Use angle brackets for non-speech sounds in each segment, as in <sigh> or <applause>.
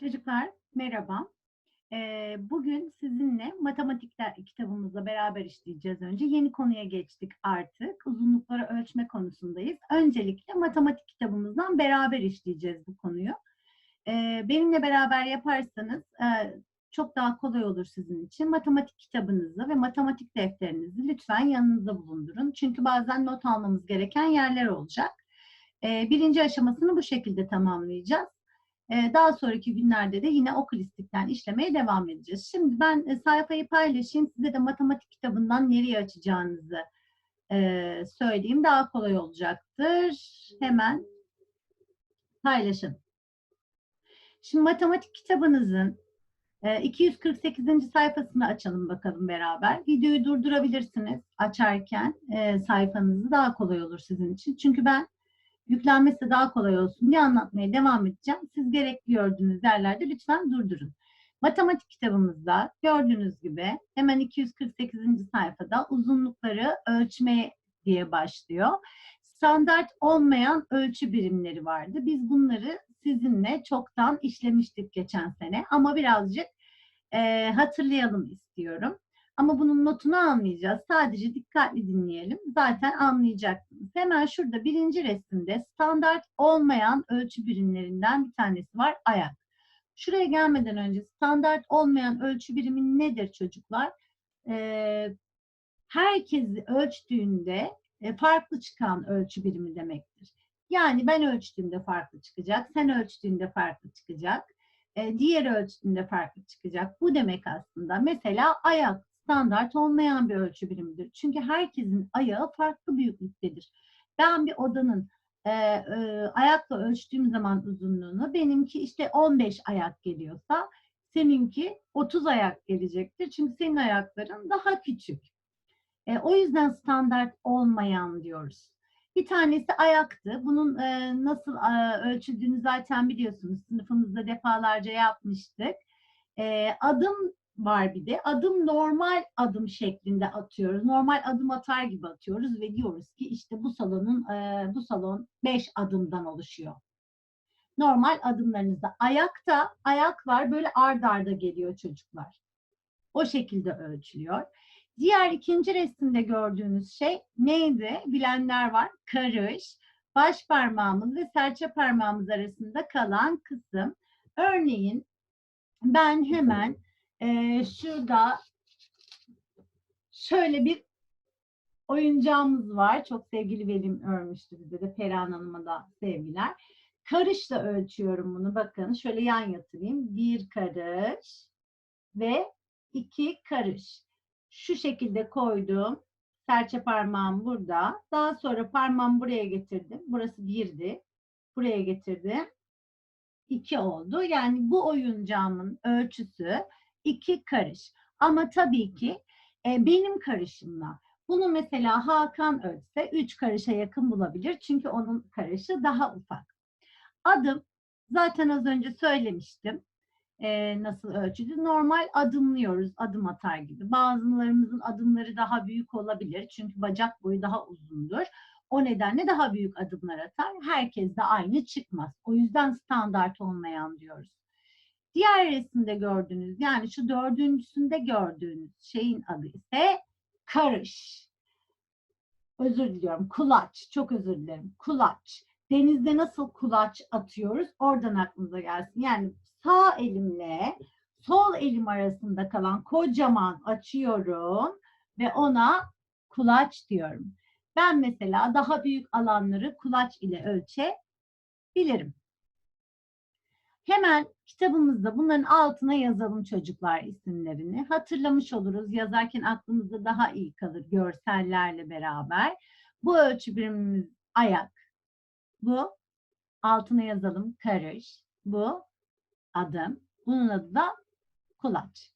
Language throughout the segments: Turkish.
Çocuklar merhaba. Ee, bugün sizinle matematikler kitabımızla beraber işleyeceğiz önce. Yeni konuya geçtik artık. Uzunlukları ölçme konusundayız. Öncelikle matematik kitabımızdan beraber işleyeceğiz bu konuyu. Ee, benimle beraber yaparsanız e, çok daha kolay olur sizin için. Matematik kitabınızı ve matematik defterinizi lütfen yanınızda bulundurun. Çünkü bazen not almamız gereken yerler olacak. Ee, birinci aşamasını bu şekilde tamamlayacağız. Ee, Daha sonraki günlerde de yine okulistikten işlemeye devam edeceğiz. Şimdi ben e, sayfayı paylaşayım. Size de matematik kitabından nereye açacağınızı e, söyleyeyim. Daha kolay olacaktır. Hemen paylaşın. Şimdi matematik kitabınızın e, 248. sayfasını açalım bakalım beraber. Videoyu durdurabilirsiniz açarken e, sayfanızı daha kolay olur sizin için. Çünkü ben yüklenmesi daha kolay olsun diye anlatmaya devam edeceğim. Siz gerekli gördüğünüz yerlerde lütfen durdurun. Matematik kitabımızda gördüğünüz gibi hemen 248. sayfada uzunlukları ölçmeye diye başlıyor. Standart olmayan ölçü birimleri vardı. Biz bunları sizinle çoktan işlemiştik geçen sene ama birazcık e, hatırlayalım istiyorum. Ama bunun notunu almayacağız. Sadece dikkatli dinleyelim. Zaten anlayacaksınız. Hemen şurada birinci resimde standart olmayan ölçü birimlerinden bir tanesi var ayak. Şuraya gelmeden önce standart olmayan ölçü birimi nedir çocuklar? Ee, herkesi ölçtüğünde e, farklı çıkan ölçü birimi demektir. Yani ben ölçtüğümde farklı çıkacak, sen ölçtüğünde farklı çıkacak, e, diğer ölçtüğünde farklı çıkacak. Bu demek aslında. Mesela ayak standart olmayan bir ölçü birimidir. Çünkü herkesin ayağı farklı büyüklüktedir. Ben bir odanın e, e, ayakla ölçtüğüm zaman uzunluğunu benimki işte 15 ayak geliyorsa seninki 30 ayak gelecektir. Çünkü senin ayakların daha küçük. E, o yüzden standart olmayan diyoruz. Bir tanesi ayaktı. Bunun e, nasıl e, ölçüldüğünü zaten biliyorsunuz. Sınıfımızda defalarca yapmıştık. E, adım var bir de. Adım normal adım şeklinde atıyoruz. Normal adım atar gibi atıyoruz ve diyoruz ki işte bu salonun e, bu salon 5 adımdan oluşuyor. Normal adımlarınızda ayakta ayak var böyle ard arda geliyor çocuklar. O şekilde ölçülüyor. Diğer ikinci resimde gördüğünüz şey neydi? Bilenler var. Karış. Baş parmağımız ve serçe parmağımız arasında kalan kısım. Örneğin ben hemen e, şurada şöyle bir oyuncağımız var. Çok sevgili Velim örmüştü bize de Perihan Hanım'a da sevgiler. Karışla ölçüyorum bunu. Bakın şöyle yan yatırayım. Bir karış ve iki karış. Şu şekilde koydum. Serçe parmağım burada. Daha sonra parmağımı buraya getirdim. Burası birdi. Buraya getirdim. İki oldu. Yani bu oyuncağımın ölçüsü iki karış. Ama tabii ki e, benim karışımla. Bunu mesela Hakan ölçse üç karışa yakın bulabilir. Çünkü onun karışı daha ufak. Adım zaten az önce söylemiştim. E, nasıl ölçüdü? Normal adımlıyoruz adım atar gibi. Bazılarımızın adımları daha büyük olabilir. Çünkü bacak boyu daha uzundur. O nedenle daha büyük adımlar atar. Herkes de aynı çıkmaz. O yüzden standart olmayan diyoruz. Diğer resimde gördüğünüz yani şu dördüncüsünde gördüğünüz şeyin adı ise karış. Özür diliyorum. Kulaç. Çok özür dilerim. Kulaç. Denizde nasıl kulaç atıyoruz? Oradan aklınıza gelsin. Yani sağ elimle sol elim arasında kalan kocaman açıyorum ve ona kulaç diyorum. Ben mesela daha büyük alanları kulaç ile ölçebilirim. Hemen kitabımızda bunların altına yazalım çocuklar isimlerini. Hatırlamış oluruz. Yazarken aklımızda daha iyi kalır görsellerle beraber. Bu ölçü birimimiz ayak. Bu altına yazalım karış. Bu adım. Bunun adı da kulaç.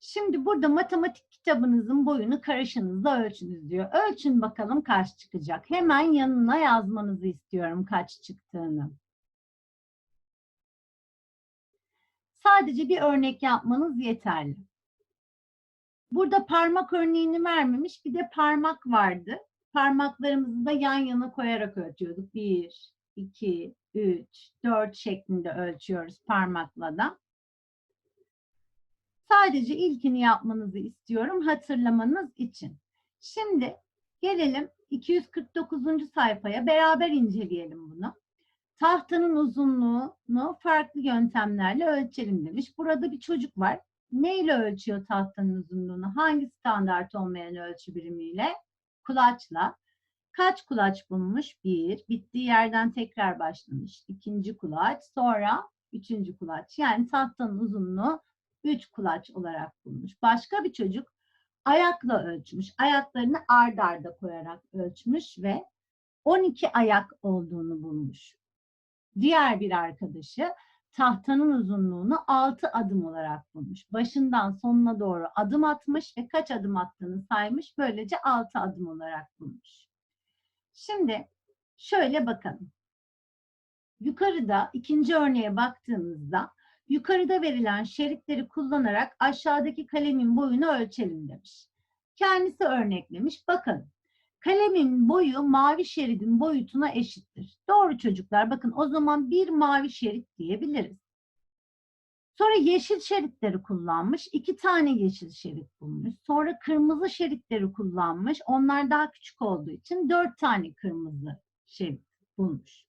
Şimdi burada matematik kitabınızın boyunu karışınızla ölçünüz diyor. Ölçün bakalım kaç çıkacak. Hemen yanına yazmanızı istiyorum kaç çıktığını. Sadece bir örnek yapmanız yeterli. Burada parmak örneğini vermemiş. Bir de parmak vardı. Parmaklarımızı da yan yana koyarak ölçüyorduk. Bir, 2, 3, 4 şeklinde ölçüyoruz parmakla da. Sadece ilkini yapmanızı istiyorum hatırlamanız için. Şimdi gelelim 249. sayfaya beraber inceleyelim bunu. Tahtanın uzunluğunu farklı yöntemlerle ölçelim demiş. Burada bir çocuk var. Neyle ölçüyor tahtanın uzunluğunu? Hangi standart olmayan ölçü birimiyle? Kulaçla. Kaç kulaç bulmuş? Bir. Bittiği yerden tekrar başlamış. İkinci kulaç. Sonra üçüncü kulaç. Yani tahtanın uzunluğu üç kulaç olarak bulmuş. Başka bir çocuk ayakla ölçmüş. Ayaklarını ard arda koyarak ölçmüş ve 12 ayak olduğunu bulmuş. Diğer bir arkadaşı tahtanın uzunluğunu 6 adım olarak bulmuş. Başından sonuna doğru adım atmış ve kaç adım attığını saymış. Böylece 6 adım olarak bulmuş. Şimdi şöyle bakalım. Yukarıda ikinci örneğe baktığımızda yukarıda verilen şeritleri kullanarak aşağıdaki kalemin boyunu ölçelim demiş. Kendisi örneklemiş. Bakın kalemin boyu mavi şeridin boyutuna eşittir. Doğru çocuklar bakın o zaman bir mavi şerit diyebiliriz. Sonra yeşil şeritleri kullanmış. iki tane yeşil şerit bulmuş. Sonra kırmızı şeritleri kullanmış. Onlar daha küçük olduğu için dört tane kırmızı şerit bulmuş.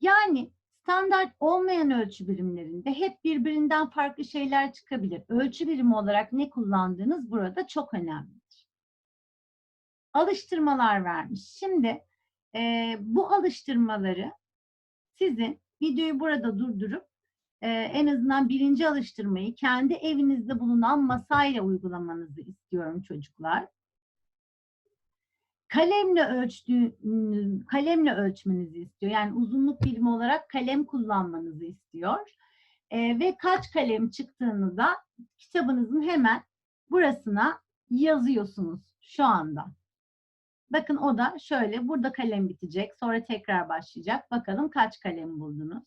Yani standart olmayan ölçü birimlerinde hep birbirinden farklı şeyler çıkabilir. Ölçü birimi olarak ne kullandığınız burada çok önemlidir. Alıştırmalar vermiş. Şimdi e, bu alıştırmaları sizin videoyu burada durdurup e, en azından birinci alıştırmayı kendi evinizde bulunan masayla uygulamanızı istiyorum çocuklar. Kalemle ölçtüğü, kalemle ölçmenizi istiyor. Yani uzunluk birimi olarak kalem kullanmanızı istiyor. E, ve kaç kalem çıktığını da kitabınızın hemen burasına yazıyorsunuz şu anda. Bakın o da şöyle burada kalem bitecek. Sonra tekrar başlayacak. Bakalım kaç kalem buldunuz?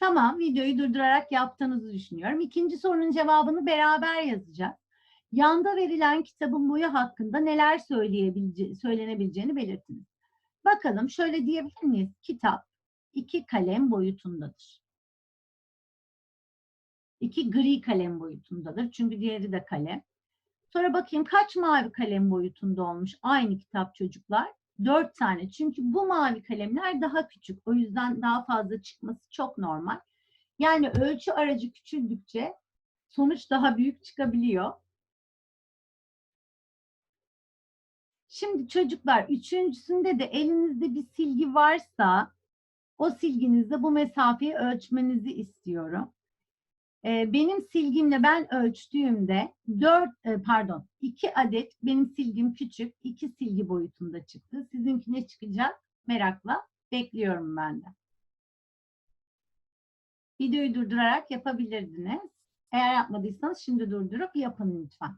Tamam videoyu durdurarak yaptığınızı düşünüyorum. İkinci sorunun cevabını beraber yazacağız. Yanda verilen kitabın boyu hakkında neler söylenebileceğini belirtiniz. Bakalım şöyle diyebilir miyiz? Kitap iki kalem boyutundadır. İki gri kalem boyutundadır. Çünkü diğeri de kalem. Sonra bakayım kaç mavi kalem boyutunda olmuş aynı kitap çocuklar? Dört tane. Çünkü bu mavi kalemler daha küçük. O yüzden daha fazla çıkması çok normal. Yani ölçü aracı küçüldükçe sonuç daha büyük çıkabiliyor. Şimdi çocuklar üçüncüsünde de elinizde bir silgi varsa o silginizde bu mesafeyi ölçmenizi istiyorum. Ee, benim silgimle ben ölçtüğümde 4 e, pardon 2 adet benim silgim küçük 2 silgi boyutunda çıktı. Sizinki ne çıkacak? Merakla bekliyorum ben de. Videoyu durdurarak yapabilirdiniz. Eğer yapmadıysanız şimdi durdurup yapın lütfen.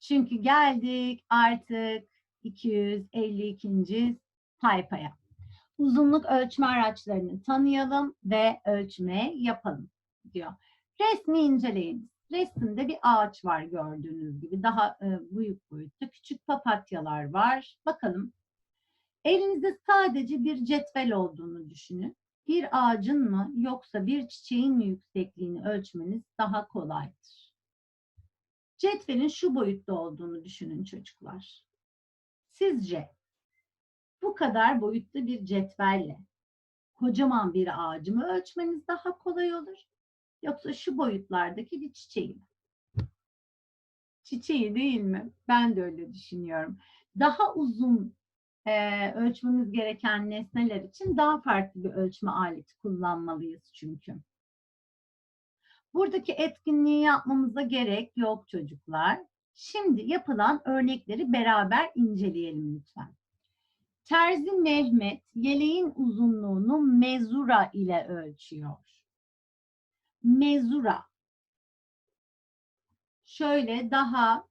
Çünkü geldik artık 252. sayfaya. Uzunluk ölçme araçlarını tanıyalım ve ölçme yapalım diyor. Resmi inceleyin. Resimde bir ağaç var gördüğünüz gibi. Daha e, büyük boyutta küçük papatyalar var. Bakalım. Elinizde sadece bir cetvel olduğunu düşünün. Bir ağacın mı yoksa bir çiçeğin mi yüksekliğini ölçmeniz daha kolaydır. Cetvelin şu boyutta olduğunu düşünün çocuklar. Sizce bu kadar boyutta bir cetvelle kocaman bir ağacımı ölçmeniz daha kolay olur? Yoksa şu boyutlardaki bir çiçeği mi? Çiçeği değil mi? Ben de öyle düşünüyorum. Daha uzun e, ölçmemiz gereken nesneler için daha farklı bir ölçme aleti kullanmalıyız çünkü. Buradaki etkinliği yapmamıza gerek yok çocuklar. Şimdi yapılan örnekleri beraber inceleyelim lütfen. Terzi Mehmet yeleğin uzunluğunu mezura ile ölçüyor mezura. Şöyle daha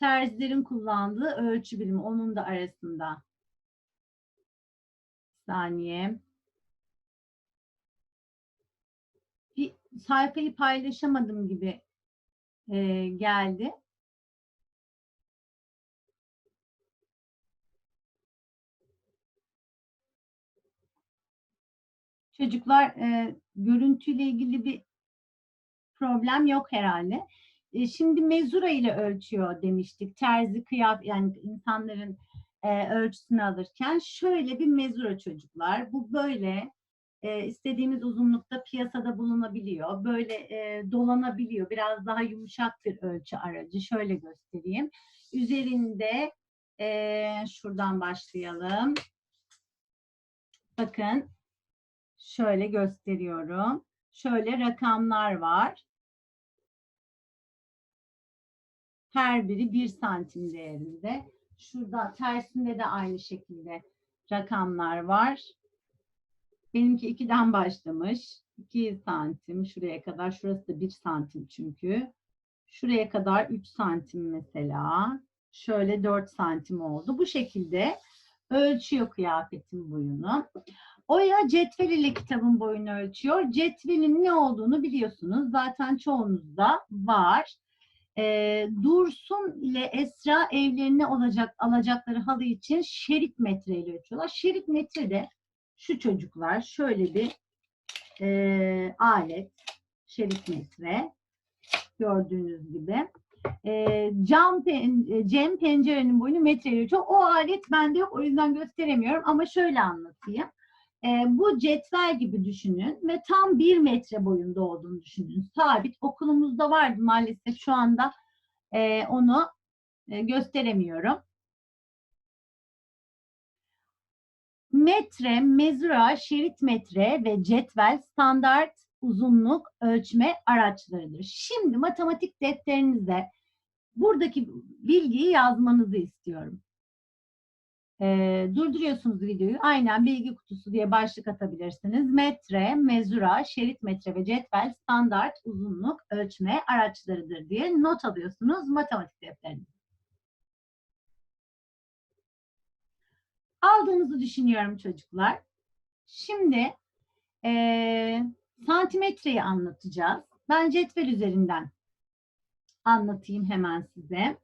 terzilerin kullandığı ölçü birimi onun da arasında. Bir saniye. Bir sayfayı paylaşamadım gibi e, geldi. Çocuklar e, görüntüyle ilgili bir problem yok herhalde. E, şimdi mezura ile ölçüyor demiştik. Terzi kıyaf yani insanların e, ölçüsünü alırken şöyle bir mezura çocuklar. Bu böyle e, istediğimiz uzunlukta piyasada bulunabiliyor. Böyle e, dolanabiliyor. Biraz daha yumuşak bir ölçü aracı. Şöyle göstereyim. Üzerinde e, şuradan başlayalım. Bakın şöyle gösteriyorum. Şöyle rakamlar var. Her biri bir santim değerinde. Şurada tersinde de aynı şekilde rakamlar var. Benimki 2'den başlamış. 2 santim şuraya kadar. Şurası da 1 santim çünkü. Şuraya kadar 3 santim mesela. Şöyle 4 santim oldu. Bu şekilde ölçüyor kıyafetin boyunu. Oya cetvel ile kitabın boyunu ölçüyor. Cetvelin ne olduğunu biliyorsunuz. Zaten çoğunuzda var. Ee, Dursun ile Esra evlerine olacak alacakları halı için şerit metre ile ölçüyorlar. Şerit metre de şu çocuklar şöyle bir e, alet şerit metre gördüğünüz gibi. E, cam pen, e, cam pencerenin boyunu metreyle ölçüyor. O alet bende yok o yüzden gösteremiyorum ama şöyle anlatayım. E, bu cetvel gibi düşünün ve tam bir metre boyunda olduğunu düşünün. Sabit okulumuzda vardı maalesef şu anda e, onu e, gösteremiyorum. Metre, mezura, şerit metre ve cetvel standart uzunluk ölçme araçlarıdır. Şimdi matematik defterinize buradaki bilgiyi yazmanızı istiyorum. Ee, durduruyorsunuz videoyu. Aynen bilgi kutusu diye başlık atabilirsiniz. Metre, mezura, şerit metre ve cetvel standart uzunluk ölçme araçlarıdır diye not alıyorsunuz matematik defterinize. Aldığınızı düşünüyorum çocuklar. Şimdi e, santimetreyi anlatacağız. Ben cetvel üzerinden anlatayım hemen size.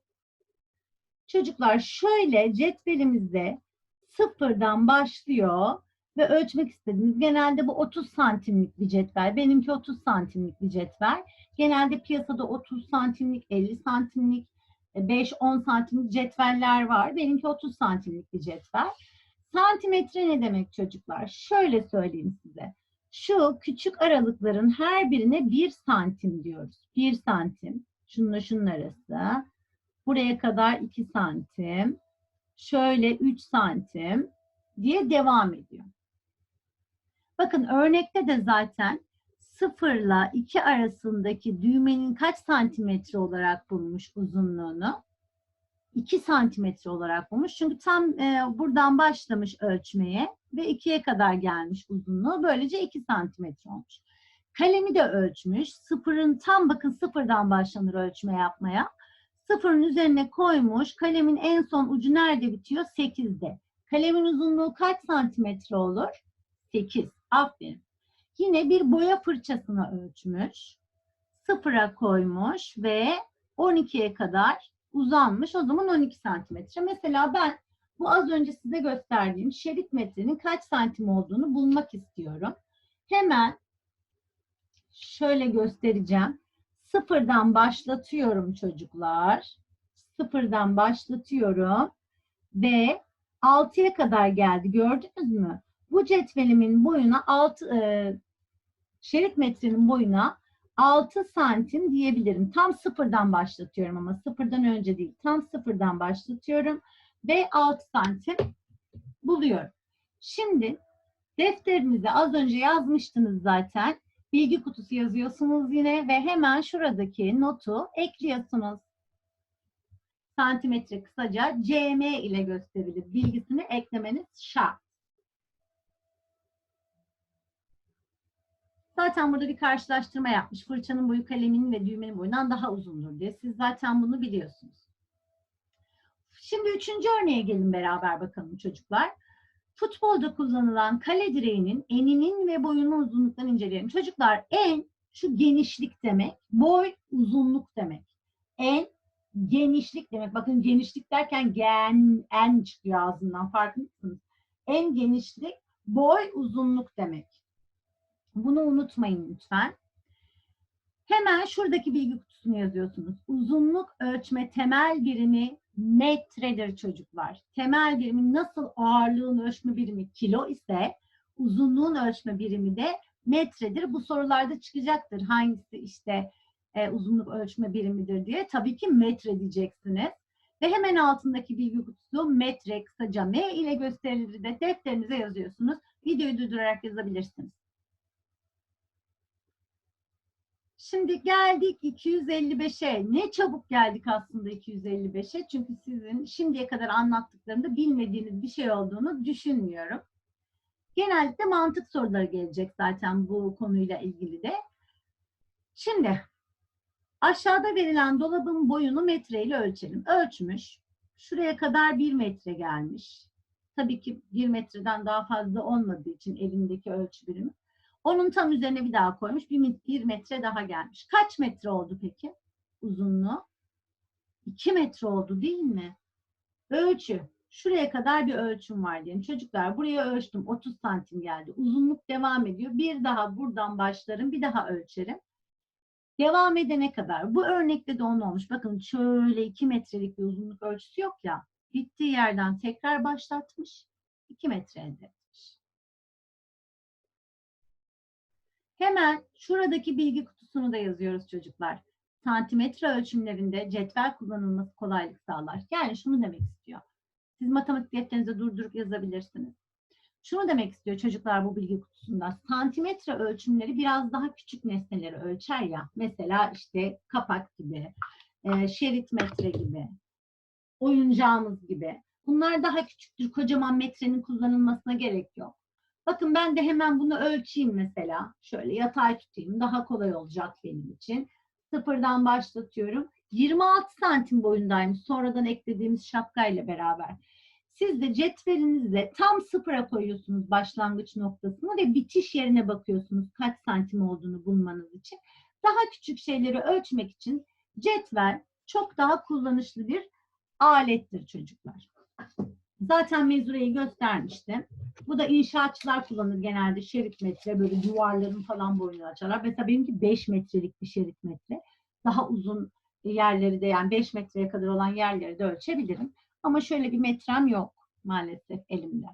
Çocuklar şöyle cetvelimizde sıfırdan başlıyor ve ölçmek istediğiniz genelde bu 30 santimlik bir cetvel. Benimki 30 santimlik bir cetvel. Genelde piyasada 30 santimlik, 50 santimlik, 5-10 santimlik cetveller var. Benimki 30 santimlik bir cetvel. Santimetre ne demek çocuklar? Şöyle söyleyeyim size. Şu küçük aralıkların her birine 1 santim diyoruz. 1 santim. Şununla şunun arası. Buraya kadar 2 santim. Şöyle 3 santim diye devam ediyor. Bakın örnekte de zaten 0 ile 2 arasındaki düğmenin kaç santimetre olarak bulmuş uzunluğunu? 2 santimetre olarak bulmuş. Çünkü tam e, buradan başlamış ölçmeye ve 2'ye kadar gelmiş uzunluğu. Böylece 2 santimetre olmuş. Kalemi de ölçmüş. Sıfırın tam bakın sıfırdan başlanır ölçme yapmaya. Sıfırın üzerine koymuş. Kalemin en son ucu nerede bitiyor? 8'de. Kalemin uzunluğu kaç santimetre olur? 8. Aferin. Yine bir boya fırçasını ölçmüş. Sıfıra koymuş ve 12'ye kadar uzanmış. O zaman 12 santimetre. Mesela ben bu az önce size gösterdiğim şerit metrenin kaç santim olduğunu bulmak istiyorum. Hemen şöyle göstereceğim. Sıfırdan başlatıyorum çocuklar. Sıfırdan başlatıyorum ve 6'ya kadar geldi. Gördünüz mü? Bu cetvelimin boyuna 6 e, şerit metrenin boyuna 6 santim diyebilirim. Tam sıfırdan başlatıyorum ama sıfırdan önce değil. Tam sıfırdan başlatıyorum ve 6 santim buluyorum. Şimdi defterinize az önce yazmıştınız zaten. Bilgi kutusu yazıyorsunuz yine ve hemen şuradaki notu ekliyorsunuz. Santimetre kısaca cm ile gösterilir. Bilgisini eklemeniz şart. Zaten burada bir karşılaştırma yapmış. Fırçanın boyu kaleminin ve düğmenin boyundan daha uzundur diye. Siz zaten bunu biliyorsunuz. Şimdi üçüncü örneğe gelin beraber bakalım çocuklar. Futbolda kullanılan kale direğinin eninin ve boyunun uzunluklarını inceleyelim. Çocuklar en şu genişlik demek, boy uzunluk demek. En genişlik demek. Bakın genişlik derken gen, en çıkıyor ağzından farkında? En genişlik boy uzunluk demek. Bunu unutmayın lütfen. Hemen şuradaki bilgi kutusunu yazıyorsunuz. Uzunluk ölçme temel birimi metredir çocuklar. Temel birimi nasıl ağırlığın ölçme birimi kilo ise uzunluğun ölçme birimi de metredir. Bu sorularda çıkacaktır. Hangisi işte e, uzunluk ölçme birimidir diye. Tabii ki metre diyeceksiniz. Ve hemen altındaki bilgi kutusu metre kısaca M ile gösterilir de defterinize yazıyorsunuz. Videoyu durdurarak yazabilirsiniz. Şimdi geldik 255'e. Ne çabuk geldik aslında 255'e. Çünkü sizin şimdiye kadar anlattıklarımda bilmediğiniz bir şey olduğunu düşünmüyorum. Genellikle mantık soruları gelecek zaten bu konuyla ilgili de. Şimdi aşağıda verilen dolabın boyunu metreyle ölçelim. Ölçmüş. Şuraya kadar bir metre gelmiş. Tabii ki bir metreden daha fazla olmadığı için elindeki ölçü birimi. Onun tam üzerine bir daha koymuş. Bir, bir metre daha gelmiş. Kaç metre oldu peki? Uzunluğu. 2 metre oldu değil mi? Ölçü. Şuraya kadar bir ölçüm var diyelim. Çocuklar buraya ölçtüm. 30 santim geldi. Uzunluk devam ediyor. Bir daha buradan başlarım. Bir daha ölçerim. Devam edene kadar. Bu örnekte de onun olmuş. Bakın şöyle 2 metrelik bir uzunluk ölçüsü yok ya. Bittiği yerden tekrar başlatmış. 2 metre elde Hemen şuradaki bilgi kutusunu da yazıyoruz çocuklar. Santimetre ölçümlerinde cetvel kullanılması kolaylık sağlar. Yani şunu demek istiyor. Siz matematik defterinize durdurup yazabilirsiniz. Şunu demek istiyor çocuklar bu bilgi kutusunda. Santimetre ölçümleri biraz daha küçük nesneleri ölçer ya. Mesela işte kapak gibi, e, şerit metre gibi, oyuncağımız gibi. Bunlar daha küçüktür. Kocaman metrenin kullanılmasına gerek yok. Bakın ben de hemen bunu ölçeyim mesela. Şöyle yatay tutayım. Daha kolay olacak benim için. Sıfırdan başlatıyorum. 26 santim boyundaymış. Sonradan eklediğimiz şapkayla beraber. Siz de cetvelinizle tam sıfıra koyuyorsunuz başlangıç noktasını ve bitiş yerine bakıyorsunuz kaç santim olduğunu bulmanız için. Daha küçük şeyleri ölçmek için cetvel çok daha kullanışlı bir alettir çocuklar. Zaten mezureyi göstermiştim. Bu da inşaatçılar kullanır genelde şerit metre böyle duvarların falan boyunu açarlar. Mesela benimki 5 metrelik bir şerit metre. Daha uzun yerleri de yani 5 metreye kadar olan yerleri de ölçebilirim. Ama şöyle bir metrem yok maalesef elimde.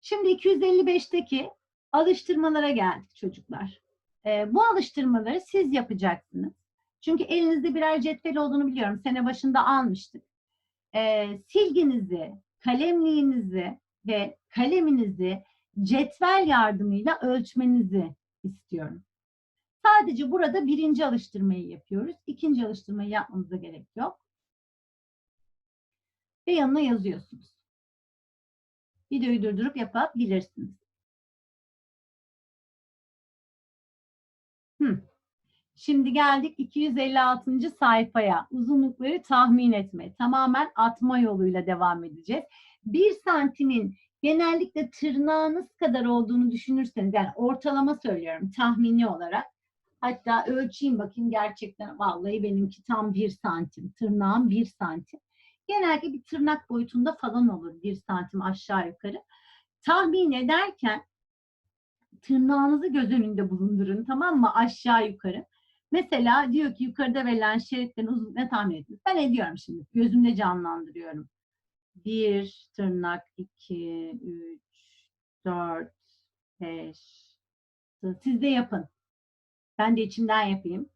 Şimdi 255'teki alıştırmalara geldik çocuklar. Ee, bu alıştırmaları siz yapacaksınız. Çünkü elinizde birer cetvel olduğunu biliyorum. Sene başında almıştık. Ee, silginizi, kalemliğinizi ve kaleminizi cetvel yardımıyla ölçmenizi istiyorum. Sadece burada birinci alıştırmayı yapıyoruz. İkinci alıştırmayı yapmamıza gerek yok. Ve yanına yazıyorsunuz. Videoyu durdurup yapabilirsiniz. Hmm. Şimdi geldik 256. sayfaya. Uzunlukları tahmin etme. Tamamen atma yoluyla devam edeceğiz. Bir santimin genellikle tırnağınız kadar olduğunu düşünürseniz, yani ortalama söylüyorum tahmini olarak. Hatta ölçeyim bakayım gerçekten vallahi benimki tam bir santim. Tırnağım bir santim. Genelde bir tırnak boyutunda falan olur bir santim aşağı yukarı. Tahmin ederken tırnağınızı göz önünde bulundurun tamam mı aşağı yukarı. Mesela diyor ki yukarıda verilen şeritlerin uzunluğunu ne tahmin edin. Ben ediyorum şimdi. Gözümde canlandırıyorum. Bir tırnak, iki, üç, dört, beş. Siz de yapın. Ben de içimden yapayım.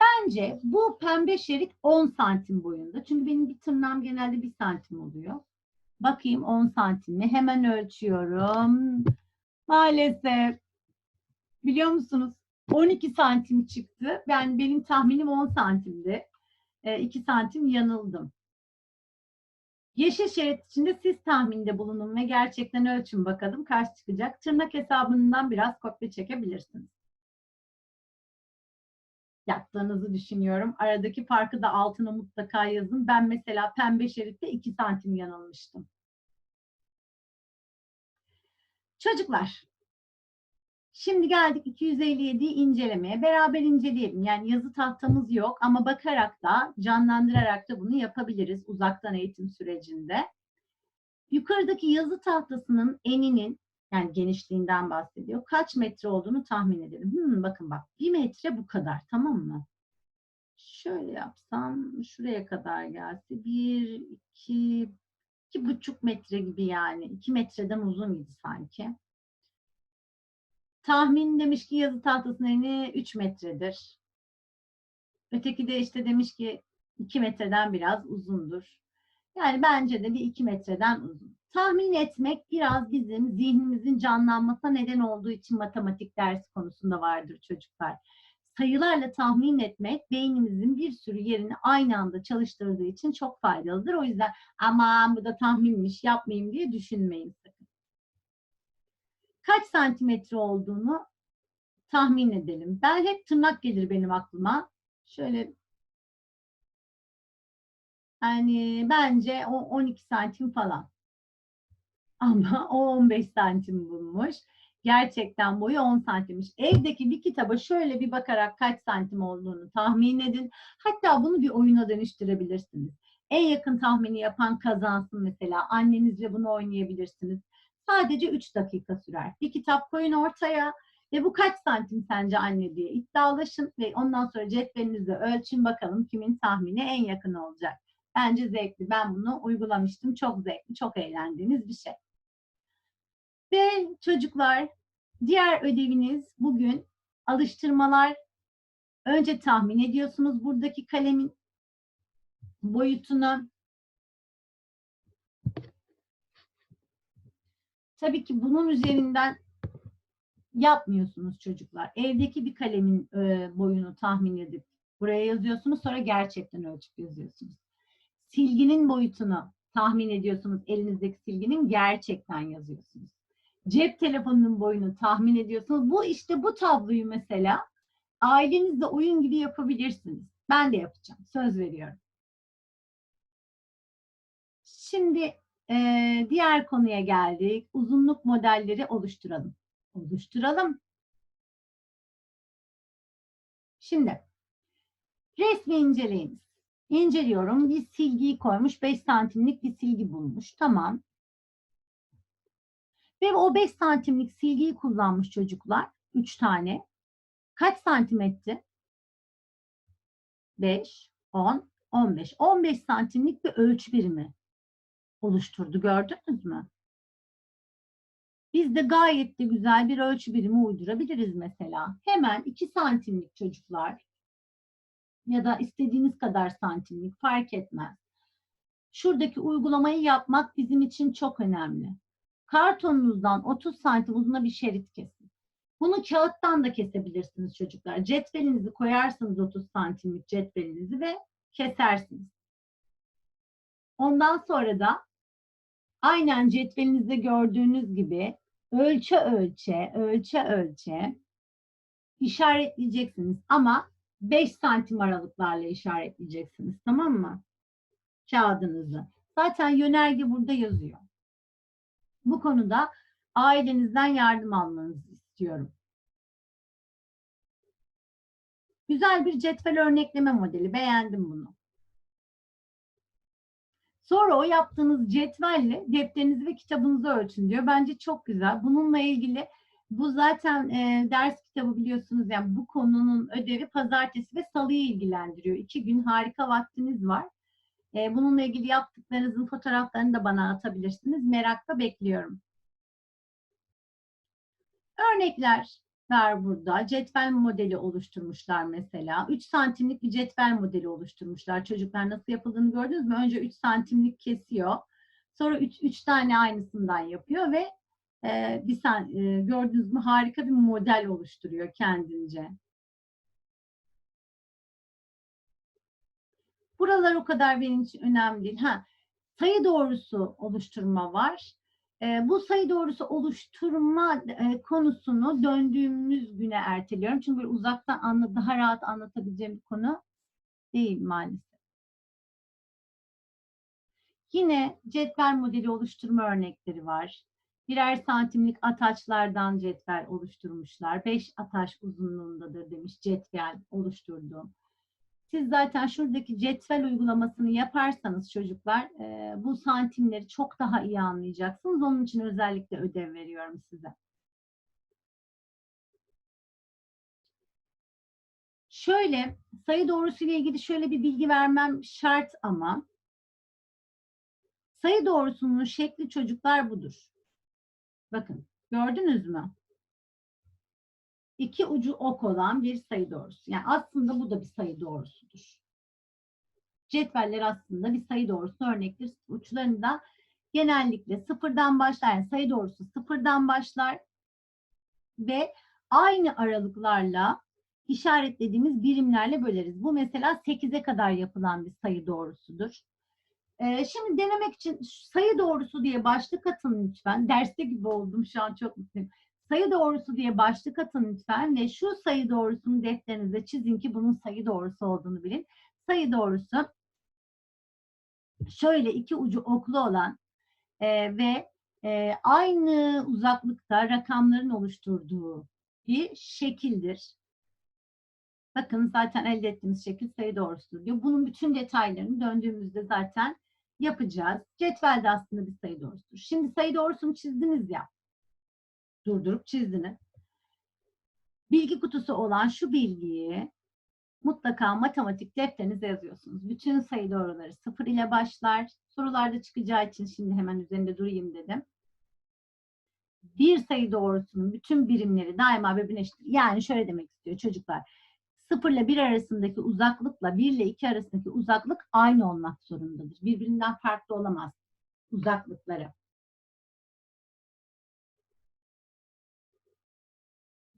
Bence bu pembe şerit 10 santim boyunda. Çünkü benim bir tırnağım genelde 1 santim oluyor. Bakayım 10 santim mi? Hemen ölçüyorum. Maalesef. Biliyor musunuz? 12 santim çıktı. Ben benim tahminim 10 santimdi. E, 2 santim yanıldım. Yeşil şerit içinde siz tahminde bulunun ve gerçekten ölçün bakalım kaç çıkacak. Tırnak hesabından biraz kopya çekebilirsiniz. Yaptığınızı düşünüyorum. Aradaki farkı da altına mutlaka yazın. Ben mesela pembe şeritte 2 santim yanılmıştım. Çocuklar, Şimdi geldik 257'yi incelemeye. Beraber inceleyelim. Yani yazı tahtamız yok ama bakarak da canlandırarak da bunu yapabiliriz uzaktan eğitim sürecinde. Yukarıdaki yazı tahtasının eninin Yani genişliğinden bahsediyor. Kaç metre olduğunu tahmin edelim. Hmm, bakın bak bir metre bu kadar tamam mı? Şöyle yapsam şuraya kadar gelse bir, iki, iki buçuk metre gibi yani. iki metreden uzun gibi sanki. Tahmin demiş ki yazı tahtasının eni 3 metredir. Öteki de işte demiş ki 2 metreden biraz uzundur. Yani bence de bir 2 metreden uzun. Tahmin etmek biraz bizim zihnimizin canlanmasına neden olduğu için matematik dersi konusunda vardır çocuklar. Sayılarla tahmin etmek beynimizin bir sürü yerini aynı anda çalıştırdığı için çok faydalıdır. O yüzden aman bu da tahminmiş yapmayayım diye düşünmeyin. Kaç santimetre olduğunu tahmin edelim. Ben hep tırnak gelir benim aklıma. Şöyle yani bence o 12 santim falan. <laughs> Ama o 15 santim bulmuş. Gerçekten boyu 10 santimmiş. Evdeki bir kitaba şöyle bir bakarak kaç santim olduğunu tahmin edin. Hatta bunu bir oyuna dönüştürebilirsiniz. En yakın tahmini yapan kazansın mesela. Annenizle bunu oynayabilirsiniz. Sadece 3 dakika sürer. Bir kitap koyun ortaya ve bu kaç santim sence anne diye iddialaşın ve ondan sonra cetvelinizde ölçün bakalım kimin tahmini en yakın olacak. Bence zevkli. Ben bunu uygulamıştım. Çok zevkli, çok eğlendiğiniz bir şey. Ve çocuklar diğer ödeviniz bugün alıştırmalar. Önce tahmin ediyorsunuz buradaki kalemin boyutunu. Tabii ki bunun üzerinden yapmıyorsunuz çocuklar. Evdeki bir kalemin e, boyunu tahmin edip buraya yazıyorsunuz sonra gerçekten ölçüp yazıyorsunuz. Silginin boyutunu tahmin ediyorsunuz. Elinizdeki silginin gerçekten yazıyorsunuz. Cep telefonunun boyunu tahmin ediyorsunuz. Bu işte bu tabloyu mesela ailenizle oyun gibi yapabilirsiniz. Ben de yapacağım. Söz veriyorum. Şimdi e, diğer konuya geldik. Uzunluk modelleri oluşturalım oluşturalım. Şimdi resmi inceleyiniz. İnceliyorum. Bir silgiyi koymuş. 5 santimlik bir silgi bulmuş. Tamam. Ve o 5 santimlik silgiyi kullanmış çocuklar. 3 tane. Kaç santim etti? 5, 10, 15. 15 santimlik bir ölçü birimi oluşturdu. Gördünüz mü? Biz de gayet de güzel bir ölçü birimi uydurabiliriz mesela. Hemen 2 santimlik çocuklar ya da istediğiniz kadar santimlik fark etmez. Şuradaki uygulamayı yapmak bizim için çok önemli. Kartonunuzdan 30 santim uzuna bir şerit kesin. Bunu kağıttan da kesebilirsiniz çocuklar. Cetvelinizi koyarsınız 30 santimlik cetvelinizi ve kesersiniz. Ondan sonra da aynen cetvelinizde gördüğünüz gibi ölçe ölçe, ölçe ölçe işaretleyeceksiniz. Ama 5 santim aralıklarla işaretleyeceksiniz. Tamam mı? Kağıdınızı. Zaten yönerge burada yazıyor. Bu konuda ailenizden yardım almanızı istiyorum. Güzel bir cetvel örnekleme modeli. Beğendim bunu. Sonra o yaptığınız cetvelle defterinizi ve kitabınızı ölçün diyor. Bence çok güzel. Bununla ilgili bu zaten e, ders kitabı biliyorsunuz yani bu konunun ödevi pazartesi ve salıyı ilgilendiriyor. İki gün harika vaktiniz var. E, bununla ilgili yaptıklarınızın fotoğraflarını da bana atabilirsiniz. Merakla bekliyorum. Örnekler var burada. Cetvel modeli oluşturmuşlar mesela. 3 santimlik bir cetvel modeli oluşturmuşlar. Çocuklar nasıl yapıldığını gördünüz mü? Önce 3 santimlik kesiyor. Sonra 3 3 tane aynısından yapıyor ve e, bir san, e, gördünüz mü harika bir model oluşturuyor kendince. Buralar o kadar benim için önemli değil. Ha, sayı doğrusu oluşturma var. E, bu sayı doğrusu oluşturma e, konusunu döndüğümüz güne erteliyorum. Çünkü uzaktan anla, daha rahat anlatabileceğim bir konu değil maalesef. Yine cetvel modeli oluşturma örnekleri var. Birer santimlik ataçlardan cetvel oluşturmuşlar. Beş ataş uzunluğundadır demiş cetvel oluşturdum. Siz zaten şuradaki cetvel uygulamasını yaparsanız çocuklar e, bu santimleri çok daha iyi anlayacaksınız. Onun için özellikle ödev veriyorum size. Şöyle sayı doğrusu ile ilgili şöyle bir bilgi vermem şart ama sayı doğrusunun şekli çocuklar budur. Bakın gördünüz mü? İki ucu ok olan bir sayı doğrusu. Yani aslında bu da bir sayı doğrusudur. Cetveller aslında bir sayı doğrusu örnektir. Uçlarında genellikle sıfırdan başlar. Yani sayı doğrusu sıfırdan başlar ve aynı aralıklarla işaretlediğimiz birimlerle böleriz. Bu mesela 8'e kadar yapılan bir sayı doğrusudur. Ee, şimdi denemek için sayı doğrusu diye başlık atın lütfen. Derste gibi oldum şu an çok mutluyum. Sayı doğrusu diye başlık atın lütfen ve şu sayı doğrusunu defterinize çizin ki bunun sayı doğrusu olduğunu bilin. Sayı doğrusu şöyle iki ucu oklu olan e, ve e, aynı uzaklıkta rakamların oluşturduğu bir şekildir. Bakın zaten elde ettiğimiz şekil sayı doğrusudur diyor. Bunun bütün detaylarını döndüğümüzde zaten yapacağız. Cetvelde aslında bir sayı doğrusudur. Şimdi sayı doğrusunu çizdiniz ya. Durdurup çizdiniz. Bilgi kutusu olan şu bilgiyi mutlaka matematik defterinize yazıyorsunuz. Bütün sayı doğruları sıfır ile başlar. Sorularda çıkacağı için şimdi hemen üzerinde durayım dedim. Bir sayı doğrusunun bütün birimleri daima birbirine eşittir. Yani şöyle demek istiyor çocuklar. 0 ile 1 arasındaki uzaklıkla 1 ile 2 arasındaki uzaklık aynı olmak zorundadır. Birbirinden farklı olamaz uzaklıkları.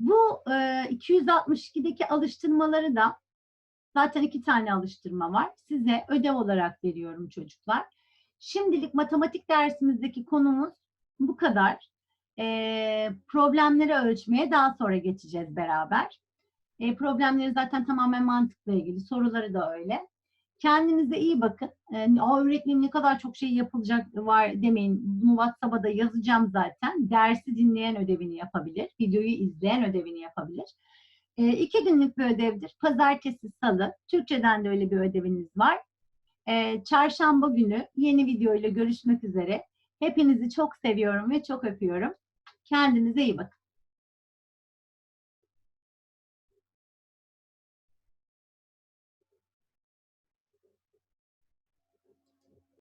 Bu e, 262'deki alıştırmaları da zaten iki tane alıştırma var. Size ödev olarak veriyorum çocuklar. Şimdilik matematik dersimizdeki konumuz bu kadar. E, problemleri ölçmeye daha sonra geçeceğiz beraber. E, problemleri zaten tamamen mantıkla ilgili. Soruları da öyle. Kendinize iyi bakın. E, öğretmenim ne kadar çok şey yapılacak var demeyin. Bunu WhatsApp'a da yazacağım zaten. Dersi dinleyen ödevini yapabilir. Videoyu izleyen ödevini yapabilir. E, iki günlük bir ödevdir. Pazartesi, salı. Türkçeden de öyle bir ödeviniz var. E, çarşamba günü yeni video ile görüşmek üzere. Hepinizi çok seviyorum ve çok öpüyorum. Kendinize iyi bakın.